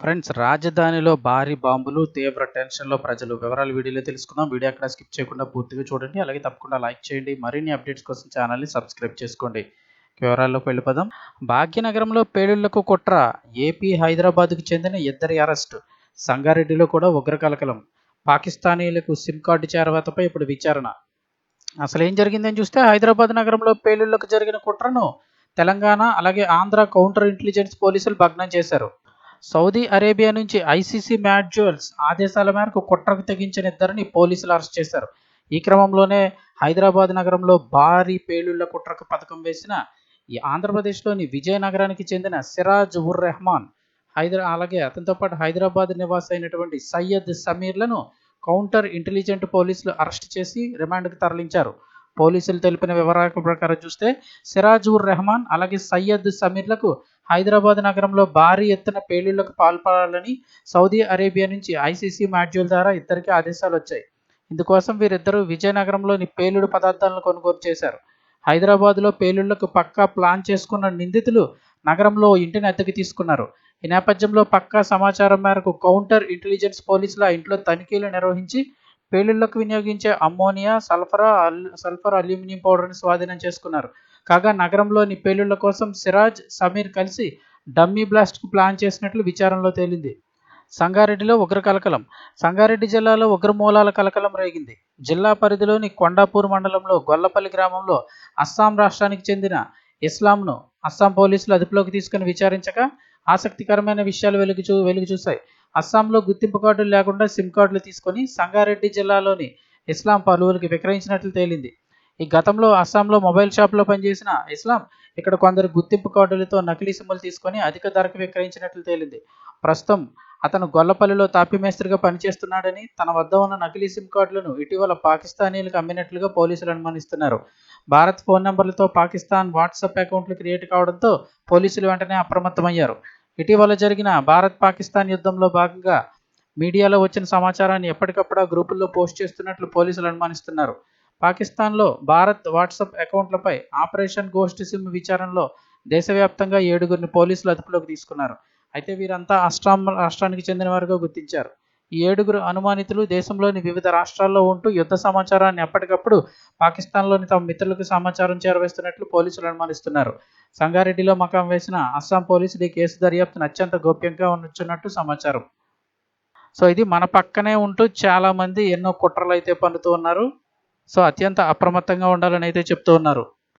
Friends రాజధానిలో భారీ బాంబులు తీవ్ర టెన్షన్లో ప్రజలు. వివరాలు వీడియోలో తెలుసుకుందాం. వీడియో అక్కడ స్కిప్ చేయకుండా పూర్తిగా చూడండి. అలాగే తప్పకుండా లైక్ చేయండి. మరిన్ని అప్డేట్స్ కోసం ఛానల్ని సబ్స్క్రైబ్ చేసుకోండి. వివరాల్లోకి వెళ్ళిపోదాం. భాగ్యనగరంలో పేలుళ్ళకు కుట్ర. ఏపీ హైదరాబాద్కు చెందిన ఇద్దరి అరెస్ట్. సంగారెడ్డిలో కూడా ఉగ్ర కలకలం. పాకిస్తానీలకు సిమ్ కార్డు చేరవతపై ఇప్పుడు విచారణ. అసలు ఏం జరిగిందని చూస్తే హైదరాబాద్ నగరంలో పేలుళ్ళకు జరిగిన కుట్రను తెలంగాణ అలాగే ఆంధ్ర కౌంటర్ ఇంటెలిజెన్స్ పోలీసులు భగ్నం చేశారు. సౌదీ అరేబియా నుంచి ఐసీసీ మ్యాట్ జ్యువెల్స్ ఆదేశాల మేరకు కుట్రకు తెగించిన ఇద్దరిని పోలీసులు అరెస్ట్ చేశారు. ఈ క్రమంలోనే హైదరాబాద్ నగరంలో భారీ పేలుళ్ళ కుట్రకు పథకం వేసిన ఈ ఆంధ్రప్రదేశ్లోని విజయనగరానికి చెందిన సిరాజ్ ఉర్ రెహమాన్ హైదరా అలాగే అతనితో పాటు హైదరాబాద్ నివాసి అయినటువంటి సయ్యద్ సమీర్లను కౌంటర్ ఇంటెలిజెంట్ పోలీసులు అరెస్ట్ చేసి రిమాండ్కు తరలించారు. పోలీసులు తెలిపిన వివరాల ప్రకారం చూస్తే సిరాజ్ ఉర్ రెహమాన్ అలాగే సయ్యద్ సమీర్లకు హైదరాబాద్ నగరంలో భారీ ఎత్తున పేలుళ్ళకు పాల్పడాలని సౌదీ అరేబియా నుంచి ఐసీసీ మాడ్యూల్ ద్వారా ఇద్దరికి ఆదేశాలు వచ్చాయి. ఇందుకోసం వీరిద్దరూ విజయనగరంలోని పేలుడు పదార్థాలను కొనుగోలు చేశారు. హైదరాబాద్లో పేలుళ్ళకు పక్కా ప్లాన్ చేసుకున్న నిందితులు నగరంలో ఇంటిని అద్దెకి తీసుకున్నారు. ఈ నేపథ్యంలో పక్కా సమాచారం మేరకు కౌంటర్ ఇంటెలిజెన్స్ పోలీసులు ఆ ఇంట్లో తనిఖీలు నిర్వహించి పేలుళ్ళకు వినియోగించే అమ్మోనియా సల్ఫర్ సల్ఫర్ అల్యూమినియం పౌడర్ని స్వాధీనం చేసుకున్నారు. కాగా నగరంలోని పేలుళ్ళ కోసం సిరాజ్ సమీర్ కలిసి డమ్మీ బ్లాస్ట్కు ప్లాన్ చేసినట్లు విచారణలో తేలింది. సంగారెడ్డిలో ఉగ్ర కలకలం సంగారెడ్డి జిల్లాలో ఉగ్రమూలాల కలకలం రేగింది. జిల్లా పరిధిలోని కొండాపూర్ మండలంలో గొల్లపల్లి గ్రామంలో అస్సాం రాష్ట్రానికి చెందిన ఇస్లాంను అస్సాం పోలీసులు అదుపులోకి తీసుకుని విచారించగా ఆసక్తికరమైన విషయాలు వెలుగు చూ వెలుగు చూశాయి. అస్సాంలో గుర్తింపు కార్డులు లేకుండా సిమ్ కార్డులు తీసుకొని సంగారెడ్డి జిల్లాలోని ఇస్లాం పలువురికి విక్రయించినట్లు తేలింది. ఈ గతంలో అస్సాంలో మొబైల్ షాప్లో పనిచేసిన ఇస్లాం ఇక్కడ కొందరు గుర్తింపు కార్డులతో నకిలీ సిమ్ములు తీసుకొని అధిక ధరకు విక్రయించినట్లు తేలింది. ప్రస్తుతం అతను గొల్లపల్లిలో తాపిమేస్త్రిగా పనిచేస్తున్నాడని తన వద్ద ఉన్న నకిలీ సిమ్ కార్డులను ఇటీవల పాకిస్తానీలకు అమ్మినట్లుగా పోలీసులు అనుమానిస్తున్నారు. భారత్ ఫోన్ నంబర్లతో పాకిస్తాన్ వాట్సాప్ అకౌంట్లు క్రియేట్ కావడంతో పోలీసులు వెంటనే అప్రమత్తమయ్యారు. ఇటీవల జరిగిన భారత్ పాకిస్తాన్ యుద్ధంలో భాగంగా మీడియాలో వచ్చిన సమాచారాన్ని ఎప్పటికప్పుడు గ్రూపుల్లో పోస్ట్ చేస్తున్నట్లు పోలీసులు అనుమానిస్తున్నారు. పాకిస్తాన్లో భారత్ వాట్సాప్ అకౌంట్లపై ఆపరేషన్ గోష్ఠి సిమ్ విచారణలో దేశవ్యాప్తంగా ఏడుగురిని పోలీసులు అదుపులోకి తీసుకున్నారు. అయితే వీరంతా అస్సాం రాష్ట్రానికి చెందిన వారిగా గుర్తించారు. ఈ ఏడుగురు అనుమానితులు దేశంలోని వివిధ రాష్ట్రాల్లో ఉంటూ యుద్ధ సమాచారాన్ని ఎప్పటికప్పుడు పాకిస్తాన్లోని తమ మిత్రులకు సమాచారం చేరవేస్తున్నట్లు పోలీసులు అనుమానిస్తున్నారు. సంగారెడ్డిలో మకాం వేసిన అస్సాం పోలీసులు ఈ కేసు దర్యాప్తును అత్యంత గోప్యంగా ఉంచున్నట్టు సమాచారం. సో ఇది మన పక్కనే ఉంటూ చాలామంది ఎన్నో కుట్రలు అయితే పన్నుతూ ఉన్నారు. సో అత్యంత అప్రమత్తంగా ఉండాలని అయితే చెప్తూ ఉన్నారు.